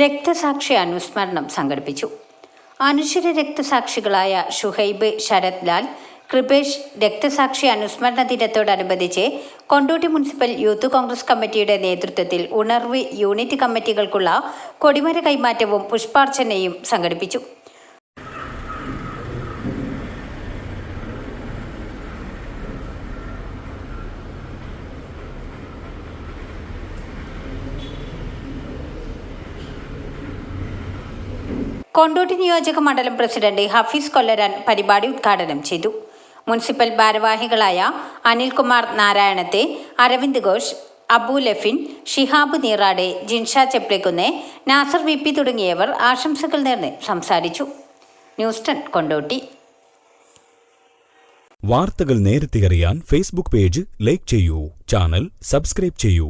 രക്തസാക്ഷി അനുസ്മരണം സംഘടിപ്പിച്ചു. അനുശ്വര രക്തസാക്ഷികളായ ഷുഹൈബ് ശരത് ലാൽ കൃപേഷ് രക്തസാക്ഷി അനുസ്മരണ ദിനത്തോടനുബന്ധിച്ച് കൊണ്ടോട്ടി മുനിസിപ്പൽ യൂത്ത് കോൺഗ്രസ് കമ്മിറ്റിയുടെ നേതൃത്വത്തിൽ ഉണർവ് യൂണിറ്റ് കമ്മിറ്റികൾക്കുള്ള കൊടിമര കൈമാറ്റവും പുഷ്പാർച്ചനയും സംഘടിപ്പിച്ചു. കൊണ്ടോട്ടി നിയോജക മണ്ഡലം പ്രസിഡന്റ് ഹഫീസ് കൊല്ലരാൻ പരിപാടി ഉദ്ഘാടനം ചെയ്തു. മുനിസിപ്പൽ ഭാരവാഹികളായ അനിൽകുമാർ നാരായണത്തെ അരവിന്ദ് ഘോഷ് അബു ലഫിൻ ഷിഹാബ് നീറാടെ ജിൻഷ ചെപ്ലിക്കുന്ന് നാസർ വി പി തുടങ്ങിയവർ ആശംസകൾ നേർന്ന് സംസാരിച്ചു. ന്യൂസ്റ്റൺ കൊണ്ടോട്ടി. വാർത്തകൾ നേരത്തെ അറിയാൻ ഫേസ്ബുക്ക് പേജ് ലൈക്ക് ചെയ്യൂ ചാനൽ സബ്സ്ക്രൈബ് ചെയ്യൂ.